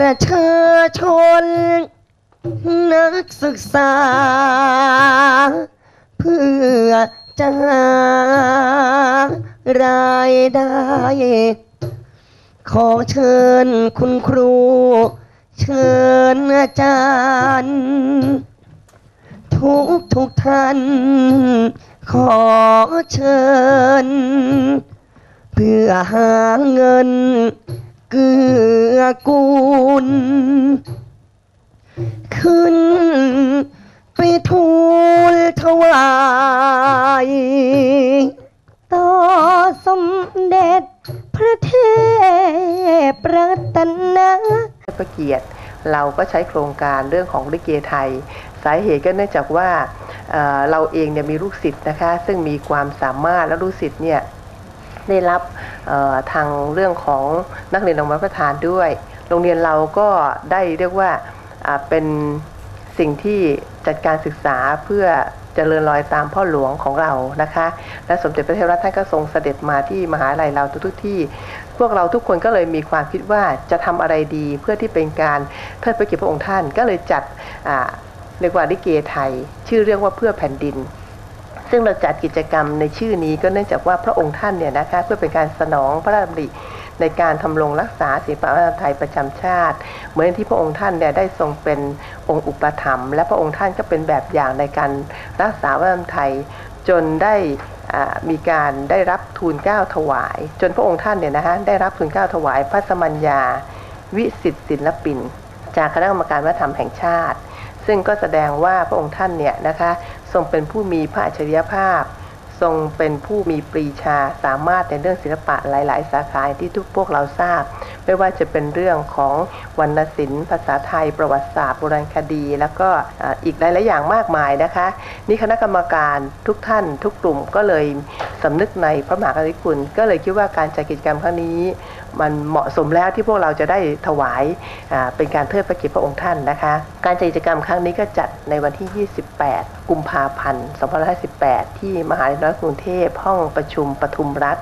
ประชาชน นักศึกษา เพื่อจะหารายได้ ขอเชิญคุณครู เชิญอาจารย์ ทุกทุกท่าน ขอเชิญ เพื่อหาเงิน เกื้อกูล ขึ้นไปทูลถวายต่อสมเด็จพระเทพรัตนพระเกียรติเราก็ใช้โครงการเรื่องของลิเกไทย สาเหตุก็เนื่องจากว่าเอ่อเราเองเนี่ยมีลูกศิษย์นะคะ ซึ่งมีความสามารถและลูกศิษย์เนี่ย ได้รับทางเรื่องของนักเรียนโรางวัลประทานด้วย โรงเรียนเราก็ได้เรียกว่าเป็นสิ่งที่จัดการศึกษาเพื่อเจริญรอยตามพ่อหลวงของเรานะคะ และสมเด็จพระเทพรัตน์ท่านก็ทรงเสด็จมาที่มหาลัยเราทุกๆที่ พวกเราทุกคนก็เลยมีความคิดว่าจะทำอะไรดีเพื่อที่เป็นการเทิดพระเกียรติพระองค์ท่านก็เลยจัดอ่าเรียกว่าลิเกไทย ชื่อเรื่องว่าเพื่อแผ่นดิน ซึ่งเราจัดกิจกรรมในชื่อนี้ก็เนื่องจากว่าพระองค์ท่านเนี่ยนะคะเพื่อเป็นการสนองพระราชดำริในการทำรงรักษาศิลปวัฒนธรรมไทยประจำชาติ เหมือนที่พระองค์ท่านเนี่ยได้ทรงเป็นองค์อุปถัมภ์และพระองค์ท่านก็เป็นแบบอย่างในการรักษาวัฒนธรรมไทยจนได้มีการได้รับทูลเก้าถวาย จนพระองค์ท่านเนี่ยนะฮะได้รับทูลเก้าถวายพระสมัญญา วิสิตศิลปิน จากคณะกรรมการวัฒนธรรมแห่งชาติ ซึ่งก็แสดงว่าพระองค์ท่านเนี่ยนะคะ ทรงเป็นผู้มีพระอัจฉริยภาพ ทรงเป็นผู้มีปรีชาสามารถในเรื่องศิลปะหลาย ๆ สาขาที่ทุกพวกเราทราบ ไม่ว่าจะเป็นเรื่องของวรรณศิลป์ ภาษาไทย ประวัติศาสตร์โบราณคดี แล้วก็อีกหลาย ๆ อย่างมากมายนะคะ นี่คณะกรรมการทุกท่าน ทุกกลุ่มก็เลยสำนึกในพระมหากรุณาธิคุณก็เลยคิดว่าการจัดกิจกรรมครั้งนี้ มันเหมาะสมแล้วที่พวกเราจะได้ถวายเป็นการเทิดพระเกียรติพระองค์ท่านนะคะ การจัดกิจกรรมครั้งนี้ก็จัดในวันที่ 28 กุมภาพันธ์ 2518 ที่มหาวิทยาลัยกรุงเทพห้องประชุมปทุมรัฐ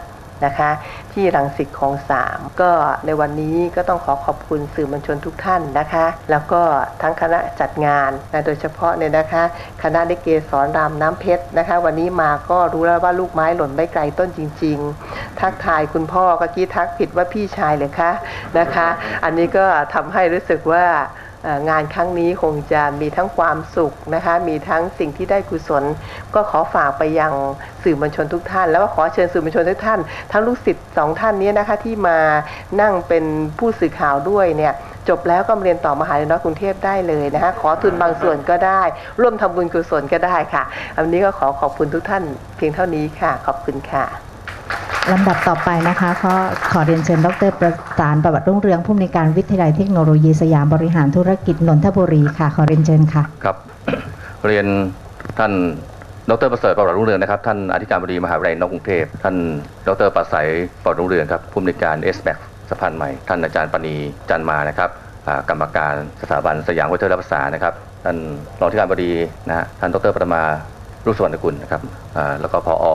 นะคะที่รังสิตคลองสามก็ในวันนี้ก็ต้องขอขอบคุณสื่อมวลชนทุกท่านนะคะ แล้วก็ทั้งคณะจัดงานนะโดยเฉพาะเนี่ยนะคะ คณะลิเกสอนรามน้ำเพชรนะคะ วันนี้มาก็รู้แล้วว่าลูกไม้หล่นไม่ไกลต้นจริงๆ ทักทายคุณพ่อก็กี้ทักผิดว่าพี่ชายเลยคะนะคะ อันนี้ก็ทำให้รู้สึกว่างานครั้งนี้คงจะมีทั้งความสุขนะคะ มีทั้งสิ่งที่ได้กุศล ก็ขอฝากไปยังสื่อมวลชนทุกท่าน แล้วก็ขอเชิญสื่อมวลชนทุกท่าน ทั้งลูกศิษย์สองท่านนี้นะคะที่มานั่งเป็นผู้สื่อข่าวด้วยเนี่ยจบแล้วก็เรียนต่อมหาวิทยาลัยกรุงเทพได้เลยนะคะขอทุนบางส่วนก็ได้ ร่วมทำบุญกุศลก็ได้ค่ะ อันนี้ก็ขอขอบคุณทุกท่านเพียงเท่านี้ค่ะ ขอบคุณค่ะ ลำดับต่อไปนะคะก็ขอเรียนเชิญดร ประสานประวัติรุ่งเรืองผู้อำนวยการวิทยาลัยเทคโนโลยีสยามบริหารธุรกิจนนทบุรีค่ะ ขอเรียนเชิญค่ะ ครับเรียนท่านดรประเสริฐประวัติรุ่งเรืองนะครับท่านอธิการบดีมหาวิทยาลัยนกรุงเทพท่านดรประสัยประวัติรุ่งเรืองครับผู้อำนวยการเอสแบกสะพานใหม่ท่านอาจารย์ปณีจันมานะครับกรรมการสถาบันสยามวิทยาลัยภาษานะครับท่านรองอธิการบดีนะฮะท่านดรประมารุ่งสวรรณกุลนะครับแล้วก็พอ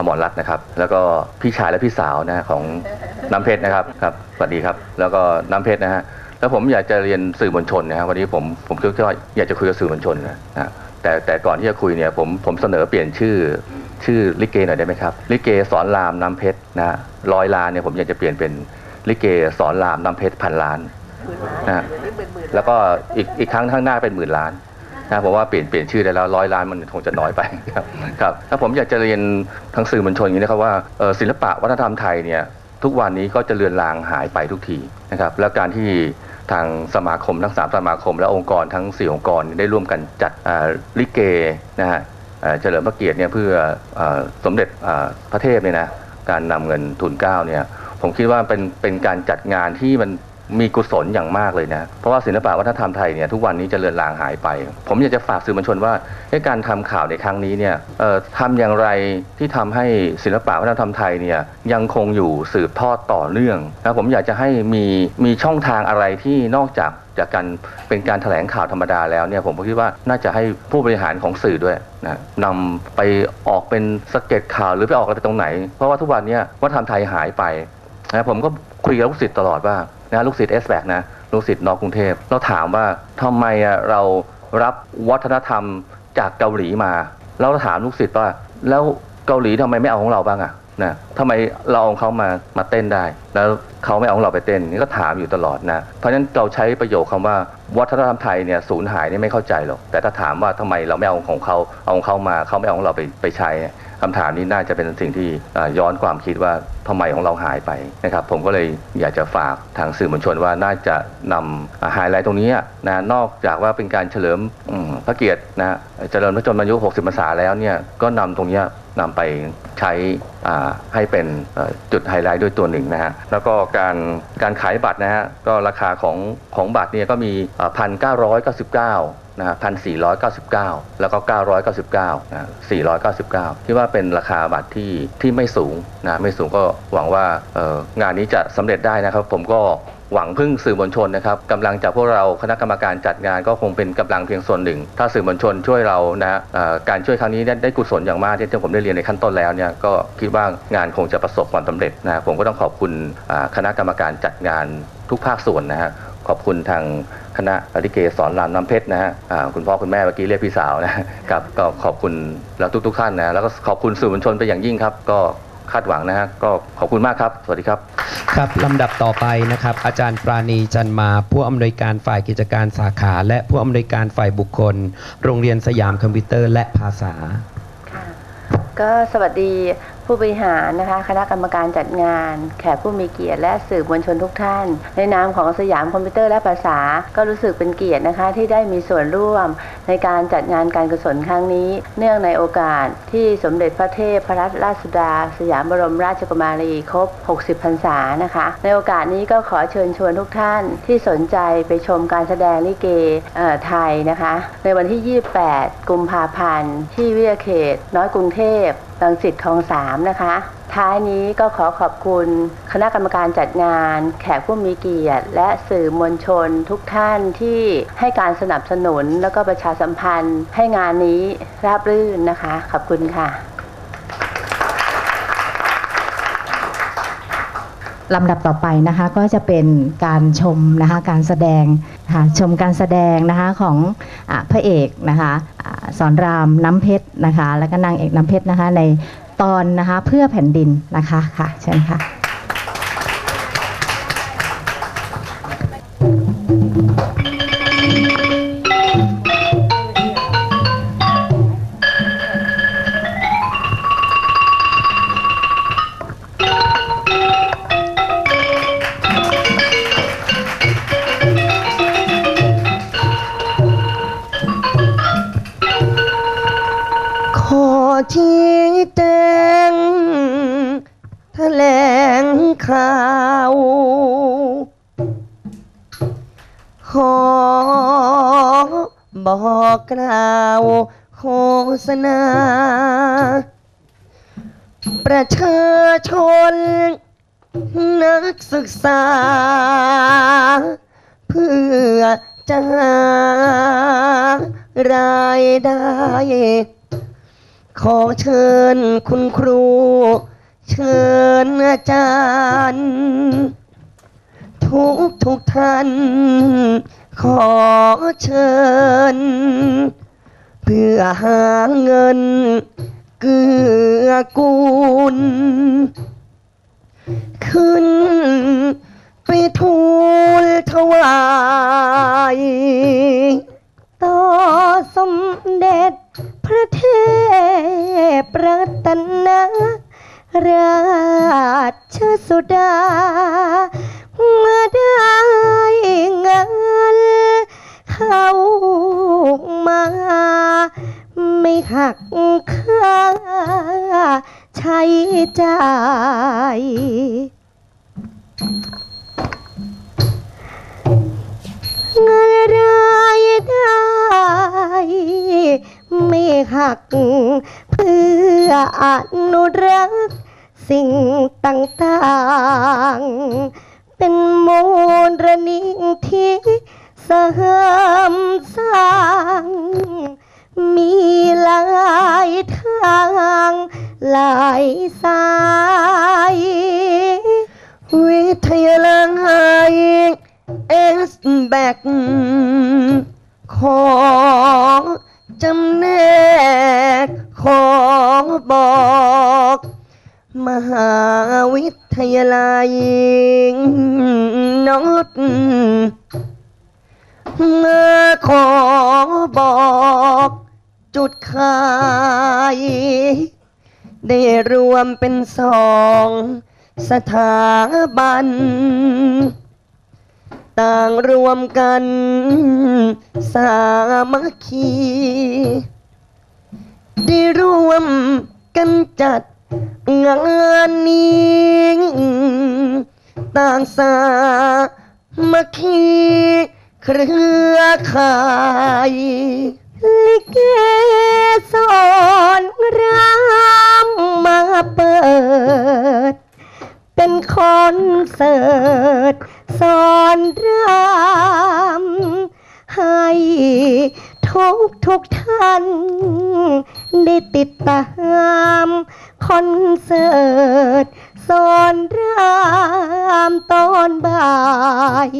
อมรรัตน์นะครับ แล้วก็พี่ชายและพี่สาวนะฮะของน้ำเพชรนะครับครับสวัสดีครับ แล้วก็น้ำเพชรนะฮะแล้วผมอยากจะเรียนสื่อมวลชนนะครับวันนี้ผมผมคิดว่าอยากจะคุยกับสื่อมวลชนนะนะแต่แต่ก่อนที่จะคุยเนี่ยผมผมเสนอเปลี่ยนชื่อชื่อลิเกหน่อยได้ไหมครับลิเกสอนรามน้ำเพชรนะฮะร้อยล้านเนี่ยผมอยากจะเปลี่ยนเป็นลิเกสอนรามน้ำเพชรพันล้านนะฮะแล้วก็อีกอีกครั้งข้างหน้าเป็นหมื่นล้าน นะผมว่าเปลี่ยนเปลี่ยนชื่อได้แล้วร้อยล้านมันคงจะน้อยไปครับครับถ้าผมอยากจะเรียนทางสื่อมวลชนอย่างนี้นะครับว่าศิลปะวัฒนธรรมไทยเนี่ยทุกวันนี้ก็จะเลือนลางหายไปทุกทีนะครับแล้วการที่ทางสมาคมทั้งสามสมาคม และองค์กรทั้งสี่องค์กรได้ร่วมกันจัดลิเกนะฮะเฉลิมพระเกียรติเนี่ยเพื่ออสมเด็จพระเทพเนี่ยนะการนำเงินทุนเก้าเนี่ยผมคิดว่าเป็นเป็นการจัดงานที่มัน มีกุศลอย่างมากเลยนะ เพราะว่าศิลปะวัฒนธรรมไทยเนี่ยทุกวันนี้จะเลือนลางหายไป ผมอยากจะฝากสื่อมวลชนว่าการทำข่าวในครั้งนี้เนี่ยทำอย่างไรที่ทำให้ศิลปะวัฒนธรรมไทยเนี่ยยังคงอยู่สืบทอดต่อเนื่องนะผมอยากจะให้มีมีช่องทางอะไรที่นอกจากจากการเป็นการแถลงข่าวธรรมดาแล้วเนี่ยผมก็คิดว่าน่าจะให้ผู้บริหารของสื่อด้วยนะนำไปออกเป็นสเก็ตข่าวหรือไปออกอะไรตรงไหน เพราะว่าทุกวันนี้วัฒนธรรมไทยหายไปนะผมก็คุยกับลูกศิษย์ตลอดว่า นะลูกศิษย์เอสแบกนะลูกศิษย์นอกกรุงเทพเราถามว่าทำไมเรารับวัฒนธรรมจากเกาหลีมาแล้วเราถามลูกศิษย์ว่าแล้วเกาหลีทำไมไม่เอาของเราบ้างอะนะทำไมเราเอาเขามามาเต้นได้ แล้วเขาไม่เอาของเราไปเต้นนี่ก็ถามอยู่ตลอดนะเพราะฉะนั้นเราใช้ประโยคคำว่าวัฒนธรรมไทยเนี่ยสูญหายนี่ไม่เข้าใจหรอกแต่ถ้าถามว่าทำไมเราไม่เอาของเขาเอาของเขามาเขาไม่เอาของเราไปไปใช้ คำถามนี้น่าจะเป็นสิ่งที่ย้อนความคิดว่าทำไมของเราหายไปนะครับ ผมก็เลยอยากจะฝากทางสื่อมวลชนว่าน่าจะนำไฮไลท์ตรงนี้นะนอกจากว่าเป็นการเฉลิมพระเกียรตินะเจริญพระชนมายุ 60พรรษาแล้วเนี่ยก็นำตรงนี้นำไปใช้ให้เป็นจุดไฮไลท์ด้วยตัวหนึ่งนะฮะแล้วก็การการขายบัตรนะฮะก็ราคาของของบัตรเนี่ยก็มีพั นเก้าร้อยเก้าสิบเก้านะพันสี่ร้อยเก้าสิบเก้าแล้วก็เก้าร้อยเก้าสิบเก้านะสี่ร้อยเก้าสิบเก้าคิดว่าเป็นราคาบัตรที่ที่ไม่สูงนะไม่สูงก็หวังว่าเอองานนี้จะสำเร็จได้นะครับ ผมก็หวังพึ่งสื่อมวลชนนะครับกำลังจากพวกเราคณะกรรมการจัดงานก็คงเป็นกำลังเพียงส่วนหนึ่ง ถ้าสื่อมวลชนช่วยเรานะฮะการช่วยครั้งนี้ได้ได้กุศลอย่างมากที่ผมได้เรียนในขั้นต้นแล้วเนี่ยก็คิดว่างานคงจะประสบความสำเร็จนะผมก็ต้องขอบคุณคณะกรรมการจัดงานทุกภาคส่วนนะฮะ ขอบคุณทางคณะลิเกสอนรามน้ำเพชรนะฮะอ่าคุณพ่อคุณแม่เมื่อกี้เรียกพี่สาวนะครับก็ขอบคุณแล้วทุก ๆ ท่านนะแล้วก็ขอบคุณสื่อมวลชนไปนอย่างยิ่งครับ ก็คาดหวังนะฮะก็ขอบคุณมากครับ สวัสดีครับ ครับลำดับต่อไปนะครับ อาจารย์ปราณีจันมา ผู้อำนวยการฝ่ายกิจการสาขา และผู้อำนวยการฝ่ายบุคคล โรงเรียนสยามคอมพิวเตอร์และภาษาค่ะก็สวัสดี ผู้บริหารนะคะ คณะกรรมการจัดงาน แขกผู้มีเกียรติและสื่อมวลชนทุกท่าน ในนามของสยามคอมพิวเตอร์และภาษา ก็รู้สึกเป็นเกียรตินะคะ ที่ได้มีส่วนร่วมในการจัดงานการกุศลครั้งนี้ เนื่องในโอกาสที่สมเด็จพระเทพพระราชสุดา สยามบรมราชกุมารีครบ 60 พรรษานะคะ ในโอกาสนี้ก็ขอเชิญชวนทุกท่านที่สนใจไปชมการแสดงลิเกเอ่อไทยนะคะ ในวันที่ 28 กุมภาพันธ์ ที่วิทยาเขต น้อยกรุงเทพ รังสิตคลองสามนะคะ ท้ายนี้ก็ขอขอบคุณคณะกรรมการจัดงาน แขกผู้มีเกียรติ และสื่อมวลชนทุกท่านที่ให้การสนับสนุน แล้วก็ประชาสัมพันธ์ให้งานนี้ราบรื่นนะคะ ขอบคุณค่ะ ลำดับต่อไปนะคะก็จะเป็นการชมนะคะการแสดงค่ะชมการแสดงนะคะของอพระเอกนะคะอาสอนรามน้ำเพชรนะคะ แล้วก็นางเอกน้ำเพชรนะคะในตอนนะคะเพื่อแผ่นดินนะคะค่ะเชิญค่ะ กศึกษา เพื่อจะหารายได้ ขอเชิญคุณครู เชิญอาจารย์ ทุกทุกท่าน ขอเชิญ เพื่อหาเงิน เกื้อกูล ขึ้นไปทูลถวาย ต่อสมเด็จพระเทพรัตนราชสุดามื่อได้งินเข้ามา ไม่หักค่า ใช้จ่าย เงินรายได้ไม่หัก เพื่ออนุรักษ์สิ่งต่างๆ เป็นมูลนิงที่สริมสร้าง มีหลายทาง หลายสาย วิทยาลัยเอสแบกขอจำแนกขอบอก มหาวิทยาลัยนอตขอบอก จุดขาย ได้รวมเป็นสองสถาบัน ต่างรวมกันสามัคคีได้รวมกันจัดงานนี้ต่างสามัคคีเครือข่าย ลิเกสอนรามมาเปิด เป็นคอนเสิร์ตสอนรามให้ทุกทุกท่าน ได้ติดตามคอนเสิร์ตสอนรามตอนบ่าย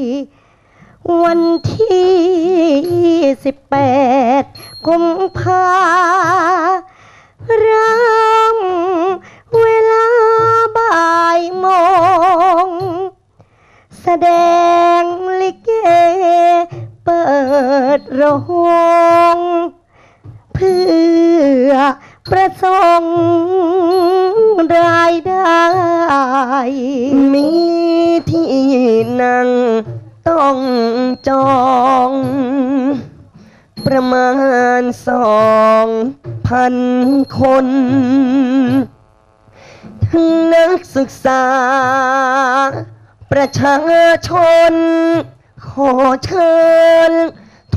วันที่สิบแปดกุมภารามเวลาบ่ายโมง แสดงลิเกเปิดโรงเพื่อประสงค์รายได้ มีที่นั่ง ต้องจอง ประมาณสองพันคน ทั้งนักศึกษา ประชาชน ขอเชิญ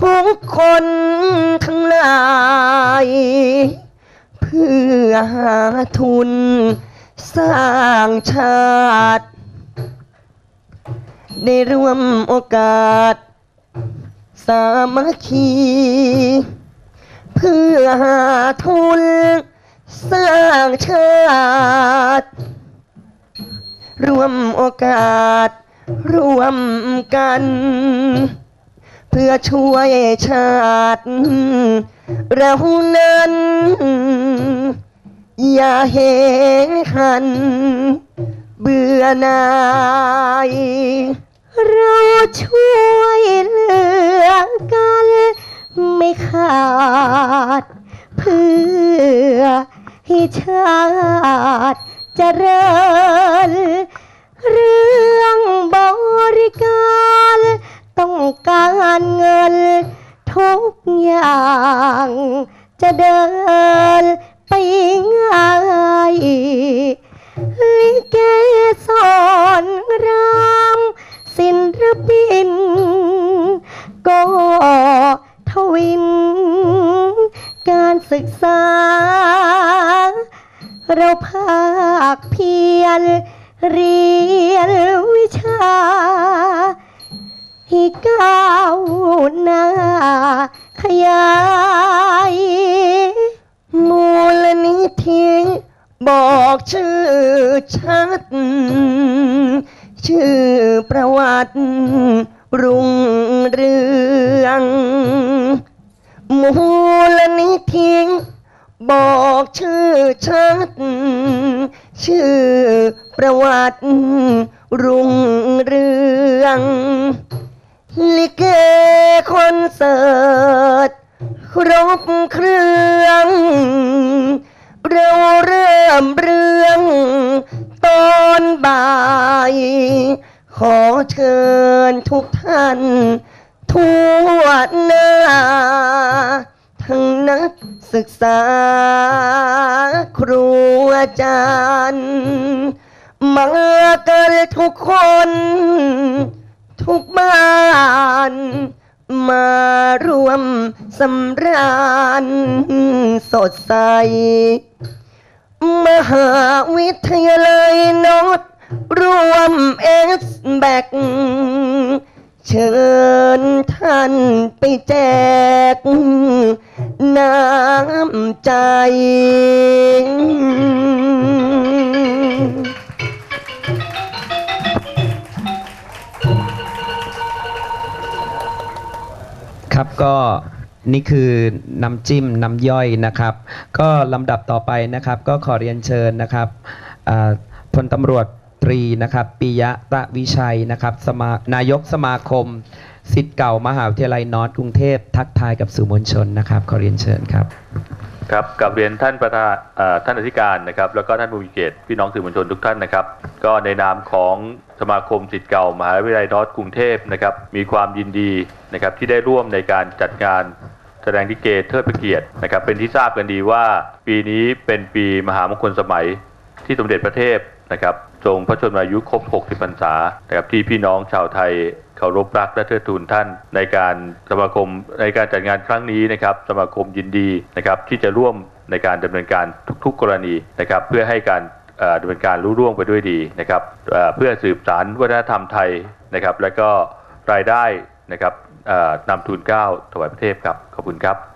ทุกคนทั้งหลาย เพื่อหาทุน สร้างชาติ ได้ร่วมโอกาส สามัคคี เพื่อหาทุน สร้างชาติ ร่วมโอกาส ร่วมกัน เพื่อช่วยชาติ เรานั้น อย่าเหหัน เบื่อหน่าย เราช่วยเหลือกัน ไม่ขาด เพื่อให้ชาติเจริญเรื่อ มูลนิธิบอกชื่อชัดชื่อประวัติรุ่งเรือง ลิเกคอนเสิร์ตครบเครื่องเราเริ่มเรื่องตอนบ่าย ขอเชิญทุกท่าน ทั่วหน้า ทั้งนักศึกษา ครูอาจารย์มากันทุกคน ทุกบ้าน มาร่วมสำราญสดใส มหาวิทยาลัยนอตรวมเอสแบก เชิญท่านไปแจก น้ำใจ ครับก็นี่คือน้ำจิ้มน้ำย่อยนะครับ ก็ลำดับต่อไปนะครับ ก็ขอเรียนเชิญนะครับพลตำรวจ ตรีนะครับปิยะตะวิชัยนะครับสมานายกสมาคมสิทธิ์เก่ามหาวิทยาลัยนอร์ทกรุงเทพทักทายกับสื่อมวลชนนะครับขอเรียนเชิญครับครับกับเรียนท่านประธานท่านอธิการนะครับ แล้วก็ท่านผู้มีเกียรติพี่น้องสื่อมวลชนทุกท่านนะครับ ก็ในนามของสมาคมศิษย์เก่ามหาวิทยาลัยนอร์ทกรุงเทพนะครับมีความยินดีนะครับที่ได้ร่วมในการจัดงานแสดงลิเกเทิดพระเกียรตินะครับ เป็นที่ทราบกันดีว่า ปีนี้เป็นปีมหามงคลสมัยที่สมเด็จพระเทพนะครับ ทรงพระชนมายุครบ 60พรรษานะครับที่พี่น้องชาวไทยเคารพรักและเทิดทูนท่าน ในการสมาคมในการจัดงานครั้งนี้นะครับสมาคมยินดีนะครับที่จะร่วมในการดำเนินการทุกๆกรณีนะครับเพื่อให้การดำเนินการรุ่ร่วงไปด้วยดีนะครับเพื่อสืบสานวัฒนธรรมไทยนะครับและก็รายได้นะครับนำทูลเก้าถวายพระเทพครับ ขอบคุณครับ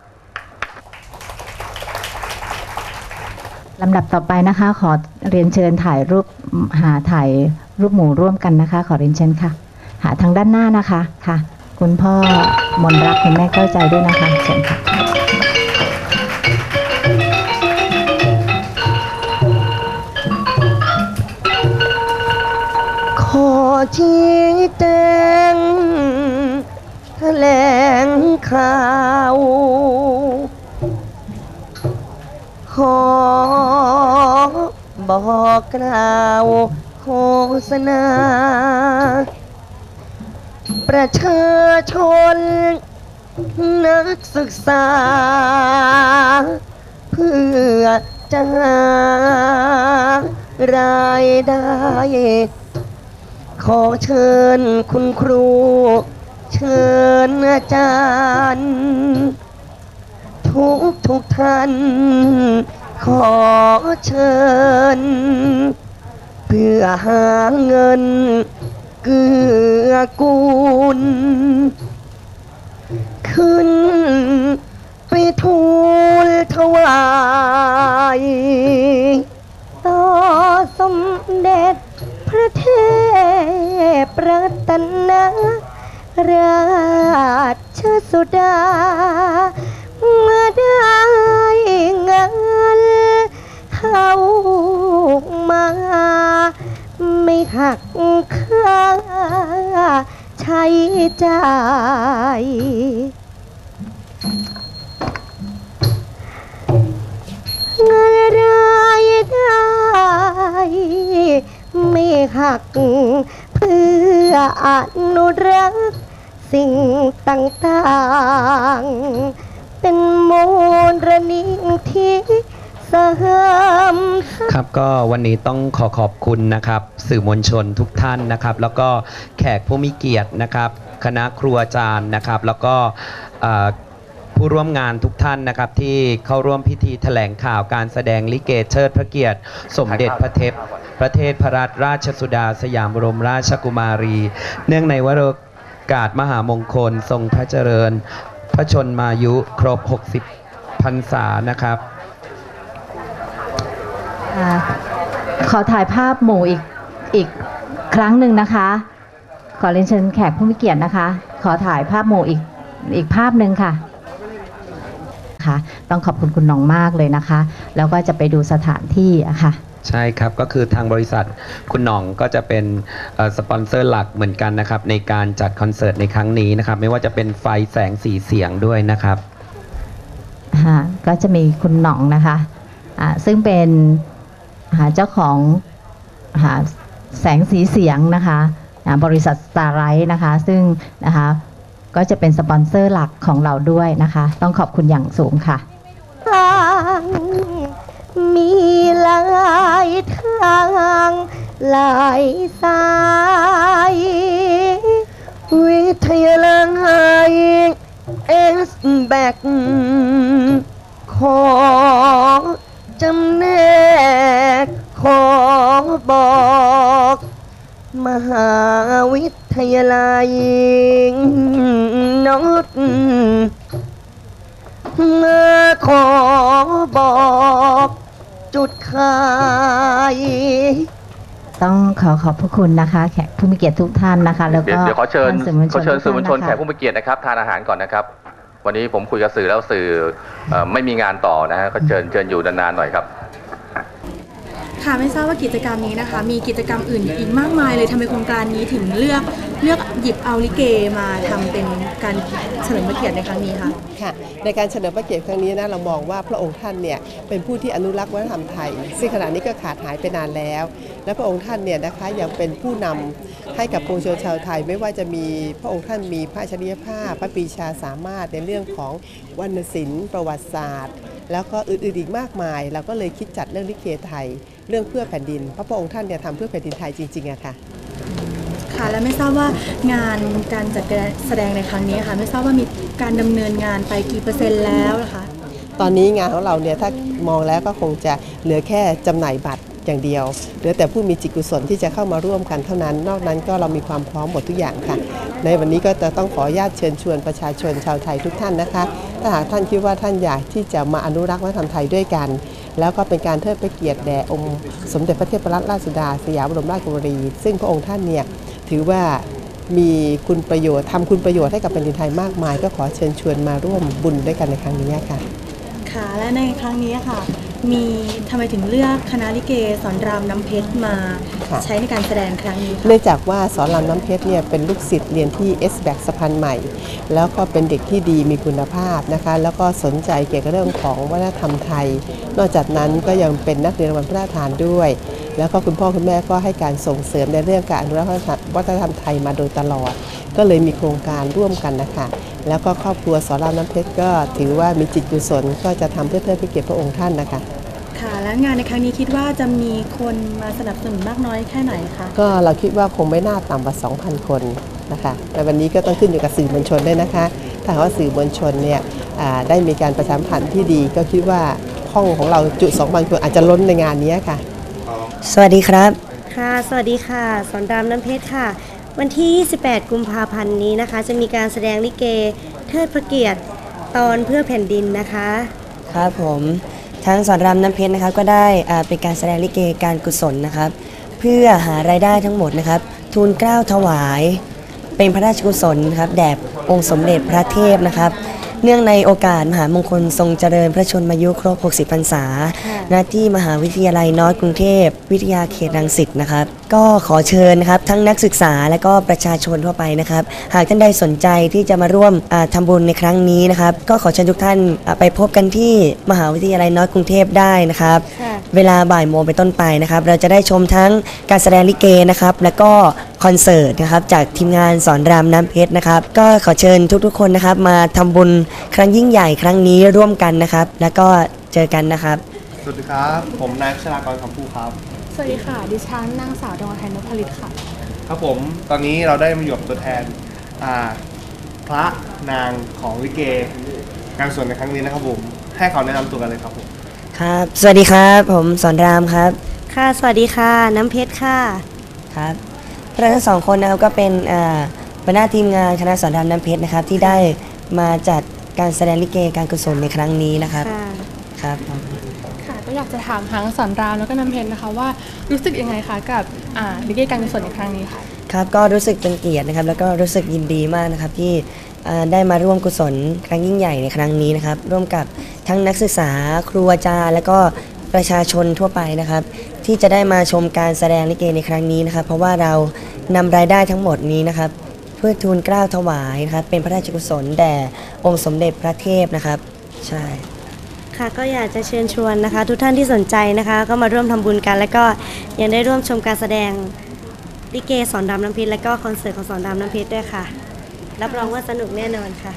ลำดับต่อไปนะคะ ขอเรียนเชิญถ่ายรูปหาถ่ายรูปหมู่ร่วมกันนะคะ ขอเรียนเชิญค่ะ หาทางด้านหน้านะคะค่ะ คุณพ่อมนรักคุณแม่เข้าใจด้วยนะคะเชิญค่ะขอชี้แจงแถลงข่าวขอ อกกล่าวโฆษณา ประชาชน นักศึกษา เพื่อจะหารายได้ ขอเชิญคุณครู เชิญอาจารย์ ทุกทุกท่าน ขอเชิญ เพื่อหาเงินเกื้อกูล ขึ้นไปทูลถวายต่อสมเด็จพระเทพรัตนราชสุดา เมื่อได้เงิน เข้ามา ไม่หักค่าใช้จ่ายเงินรายได้ไม่หักเพื่ออนุรักษ์สิ่งต่างๆ เป็นมูลนิธิ เสริมครับก็วันนี้ต้องขอขอบคุณนะครับ สื่อมวลชนทุกท่านนะครับ แล้วก็แขกผู้มีเกียรตินะครับ คณะครูอาจารย์นะครับ แล้วก็ผู้ร่วมงานทุกท่านนะครับ ที่เข้าร่วมพิธีแถลงข่าวการแสดงลิเกเชิดพระเกียรติ สมเด็จพระเทพประเทศพระราชราชสุดาสยามบรมราชกุมารี เนื่องในวโรกาสมหามงคล ทรงพระเจริญ พระชนมายุครบ 60 พรรษานะครับ ขอถ่ายภาพหมู่อีกอีกครั้งหนึ่งนะคะ ขอเรียนเชิญแขกผู้มีเกียรตินะคะ ขอถ่ายภาพหมู่อีกอีกภาพหนึ่งค่ะค่ะ ต้องขอบคุณคุณน้องมากเลยนะคะ แล้วก็จะไปดูสถานที่อะค่ะ ใช่ครับ ก็คือทางบริษัทคุณหน่องก็จะเป็นเอ่อสปอนเซอร์หลักเหมือนกันนะครับ ในการจัดคอนเสิร์ตในครั้งนี้นะครับ ไม่ว่าจะเป็นไฟแสงสีเสียงด้วยนะครับอ่าก็จะมีคุณหน่องนะคะอ่าซึ่งเป็น อ่าเจ้าของอ่าแสงสีเสียงนะคะบริษัทสตาร์ไรท์นะคะ ซึ่งนะคะก็จะเป็นสปอนเซอร์หลักของเราด้วยนะคะ ต้องขอบคุณอย่างสูงค่ะมีหลายทางหลายสาย วิทยาลัยเอสแบกขอ จำแนกขอบอก มหาวิทยาลัยนอตขอบอก จุดขายต้องขอขอบพระคุณนะคะ แขกผู้มีเกียรติทุกท่านนะคะ แล้วเดี๋ยก็วเดี๋ยวขอเชิญท่านสื่อมวลชขอนเชิญทุกสื่อมวลชนท่าะแขคะ กผู้มีเกียรตินะครับ ทานอาหารก่อนนะครับ วันนี้ผมคุยกับสื่อแล้วสื่ออไม่มีงานต่อนะฮะก็เชิญเชิญอยู่นานๆหน่อยครับ ค่ะไม่ทราบว่ากิจกรรมนี้นะคะ มีกิจกรรมอื่นอีกมากมายเลยทำไมโครงการนี้ถึงเลือกเลือกหยิบเอาลิเกมาทำเป็นการเฉลิมพระเกียรติในครั้งนี้คะค่ะในการเฉลิมพระเกียรติครั้งนี้นะเรามองว่าพระองค์ท่านเนี่ยเป็นผู้ที่อนุรักษ์วัฒนธรรมไทย ซึ่งขณะนี้ก็ขาดหายไปนานแล้ว และพระองค์ท่านเนี่ยนะคะยังเป็นผู้นำให้กับปวงชนชาวไทย ไม่ว่าจะมีพระองค์ท่านมีพระอัจฉริยภาพ พระปีชาสามารถในเรื่องของวรรณศิลป์ประวัติศาสตร์ แล้วก็อื่นๆอีกมากมาย เราก็เลยคิดจัดเรื่องลิเกไทย เรื่องเพื่อแผ่นดินเพราะพระองค์ท่านเนี่ยทำเพื่อแผ่นดินไทยจริงๆอะค่ะค่ะและไม่ทราบว่างานการจัดแสดงในครั้งนี้ค่ะไม่ทราบว่ามีการดำเนินงานไปกี่เปอร์เซ็นต์แล้วนะคะตอนนี้งานของเราเนี่ยถ้ามองแล้วก็คงจะเหลือแค่จำหน่ายบัตรอย่างเดียวเหลือแต่ผู้มีจิตกุศลที่จะเข้ามาร่วมกันเท่านั้น นอกนั้นก็เรามีความพร้อมหมดทุกอย่างค่ะ ในวันนี้ก็จะต้องขออนุญาตเชิญชวนประชาชนชาวไทยทุกท่านนะคะ ถ้าหากท่านคิดว่าท่านอยากที่จะมาอนุรักษ์วัฒนธรรมไทยด้วยกัน แล้วก็เป็นการเทิดพระเกียรติแด่องค์สมเด็จพระเทพรัตนราชสุดาสยามบรมราชกุมารี ซึ่งพระองค์ท่านเนี่ยถือว่ามีคุณประโยชน์ทำคุณประโยชน์ให้กับแผ่นดินไทยมากมาย ก็ขอเชิญชวนมาร่วมบุญด้วยกันในครั้งนี้ค่ะ ค่ะ และในครั้งนี้ค่ะ มีทำไมถึงเลือกคณะลิเกสอนรามน้ำเพชรมาค่ะ ใช้ในการแสดงครั้งนี้ค่ะเนื่องจากว่าสอนรามน้ำเพชรเนี่ยเป็นลูกศิษย์เรียนที่ s b a c สะพานใหม่ แล้วก็เป็นเด็กที่ดีมีคุณภาพนะคะ แล้วก็สนใจเกี่ยวกับเรื่องของวัฒนธรรมไทย นอกจากนั้นก็ยังเป็นนักเรียนรางวันพระราชทานด้วย แล้วก็คุณพ่อคุณแม่ก็ให้การส่งเสริมในเรื่องการอนุรักษ์วัฒนธรรมไทยมาโดยตลอด ก็เลยมีโครงการร่วมกันนะคะ แล้วก็ครอบครัวสอนรามน้ำเพชรก็ถือว่ามีจิตกุศลก็จะทำเพื่อเทิดพระเกียรติพระองค์ท่านนะคะ ค่ะ และงานในครั้งนี้คิดว่าจะมีคนมาสนับสนุนมากน้อยแค่ไหนคะก็เราคิดว่าคงไม่น่าต่ำกว่า 2,000 คนนะคะแต่วันนี้ก็ต้องขึ้นอยู่กับสื่อมวลชนด้วยนะคะ ถ้าหากว่าสื่อมวลชนเนี่ยอ่าได้มีการประชาสัมพันธ์ที่ดี ก็คิดว่าห้องของเราจุ2,000คนอาจจะล้นในงานนี้ค่ะ สวัสดีครับ ค่ะ สวัสดีค่ะ สอนรามน้ำเพชรค่ะ วันที่ 28 กุมภาพันธ์นี้นะคะ จะมีการแสดงลิเกเทิดพระเกียรติตอนเพื่อแผ่นดินนะคะ ครับผม ทางสอนรามน้ำเพชรนะครับก็ได้อาเป็นการแสดงลิเกการกุศลนะครับ เพื่อหารายได้ทั้งหมดนะครับ ทูลเกล้าถวาย เป็นพระราชกุศลนะครับแด่องค์สมเด็จพระเทพนะครับ เนื่องในโอกาสมหามงคลทรงเจริญพระชนมายุครบ 60 พรรษาค่ะณที่มหาวิทยาลัยนอร์ทกรุงเทพ วิทยาเขตรังสิตนะครับ ก็ขอเชิญนะครับทั้งนักศึกษาและก็ประชาชนทั่วไปนะครับ หากท่านใดสนใจที่จะมาร่วมอ่าทำบุญในครั้งนี้นะครับ ก็ขอเชิญทุกท่านอ่าไปพบกันที่มหาวิทยาลัยนอร์ทกรุงเทพได้นะครับค่ะเวลาบ่ายโมงเป็นต้นไปนะครับ เราจะได้ชมทั้งการแสดงลิเกนะครับ แล้วก็ คอนเสิร์ตนะครับจากทีมงานสอนรามน้ำเพชรนะครับ ก็ขอเชิญทุกๆคนนะครับ มาทำบุญครั้งยิ่งใหญ่ครั้งนี้ร่วมกันนะครับ แล้วก็เจอกันนะครับ สวัสดีครับ ผมนายพัชรากรคำพูครับ สวัสดีค่ะ ดิฉันนางสาวดวงไทยนพผลิตค่ะ ครับผมตอนนี้เราได้มาอยู่กับตัวแทนอ่าพระนางของลิเกการส่วนในครั้งนี้นะครับผมให้เขาแนะนำตัวกันเลยครับผมครับ สวัสดีครับ ผมสอนรามครับ ค่ะ สวัสดีค่ะ น้ำเพชรค่ะ ครับ เราทั้งสองคนนะครับก็เป็นอ่าหัวหน้าทีมงานคณะสอนรามน้ำเพชรนะครับที่ได้มาจัดการแสดงลิเกการกุศลในครั้งนี้นะครับค่ะครับผมค่ะก็อยากจะถามทั้งสอนรามแล้วก็น้ำเพชรนะคะว่ารู้สึกยังไงคะกับอ่าลิเกการกุศลในครั้งนี้ค่ะครับก็รู้สึกเป็นเกียรตินะครับ แล้วก็รู้สึกยินดีมากนะครับที่อ่าได้มาร่วมกุศลครั้งยิ่งใหญ่ในครั้งนี้นะครับ ร่วมกับทั้งนักศึกษาครูอาจารย์ และก็ประชาชนทั่วไปนะครับ ที่จะได้มาชมการแสดงลิเกในครั้งนี้นะครับ เพราะว่าเรานำรายได้ทั้งหมดนี้นะครับ เพื่อทูลเกล้าถวายนะครับ เป็นพระราชกุศลแด่องค์สมเด็จพระเทพนะครับ ใช่ ค่ะก็อยากจะเชิญชวนนะคะ ทุกท่านที่สนใจนะคะ ก็มาร่วมทำบุญกัน แล้วก็ยังได้ร่วมชมการแสดงลิเกสอนรามน้ำเพชรและก็คอนเสิร์ตของสอนรามน้ำเพชรด้วยค่ะ รับรองว่าสนุกแน่นอนค่ะ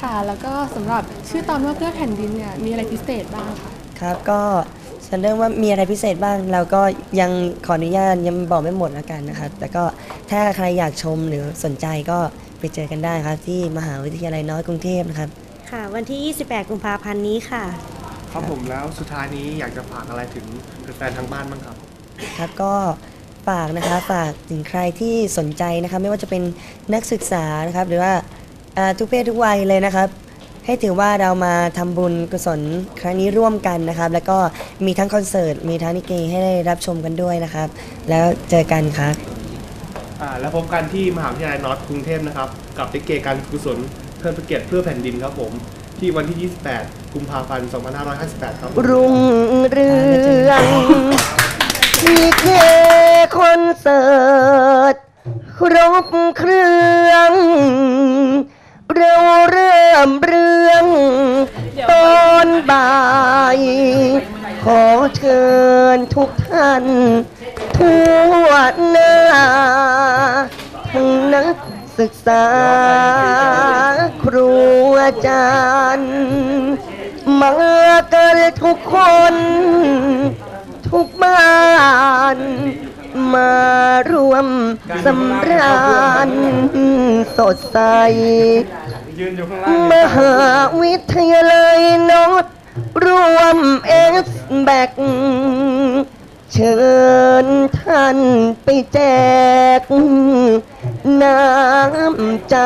ค่ะ แล้วก็สำหรับชื่อตอนว่าเพื่อแผ่นดินเนี่ยมีอะไรพิเศษบ้างคะ ครับก็ สส่วนเรื่องว่ามีอะไรพิเศษบ้าง เราก็ยังขออนุญาตยังบอกไม่หมดแล้วกันนะคะแต่ก็ถ้าใครอยากชมหรือสนใจก็ไปเจอกันได้ครับ ที่มหาวิทยาลัยน้อยกรุงเทพนะครับ ค่ะ วันที่ 28 กุมภาพันธ์นี้ค่ะ ครับผมแล้วสุดท้ายนี้อยากจะฝากอะไรถึงแฟนๆทางบ้านบ้างครับ ครับก็ฝากนะคะฝากถึงใครที่สนใจนะคะไม่ว่าจะเป็นนักศึกษานะครับหรือว่าอ่าทุกเพศทุกวัยเลยนะครับ ให้ถือว่าเรามาทำบุญกุศลครั้งนี้ร่วมกันนะครับ แล้วก็มีทั้งคอนเสิร์ต มีทั้งนิเกให้ได้รับชมกันด้วยนะครับ แล้วเจอกันครับอ่าแล้วพบกันที่มหาวิทยาลัยนอร์ทกรุงเทพนะครับ กับลิเกการกุศลเพื่อพระเกียรติเพื่อแผ่นดินครับผม ที่วันที่ 28 กุมภาพันธ์ 2558 ครับผมรุ่งเรืองมีเคคอนเสิร์ตครบเครื่อง เราเริ่มเรื่องตอนบ่าย ขอเชิญทุกท่าน ทั่วหน้าทั้งนักศึกษา ครูอาจารย์มากันทุกคน ทุกบ้านมารวมสำราญสดใส มหาวิทยาลัยนอตรวมเอสแบกเชิญท่านไปแจก น้ำใจ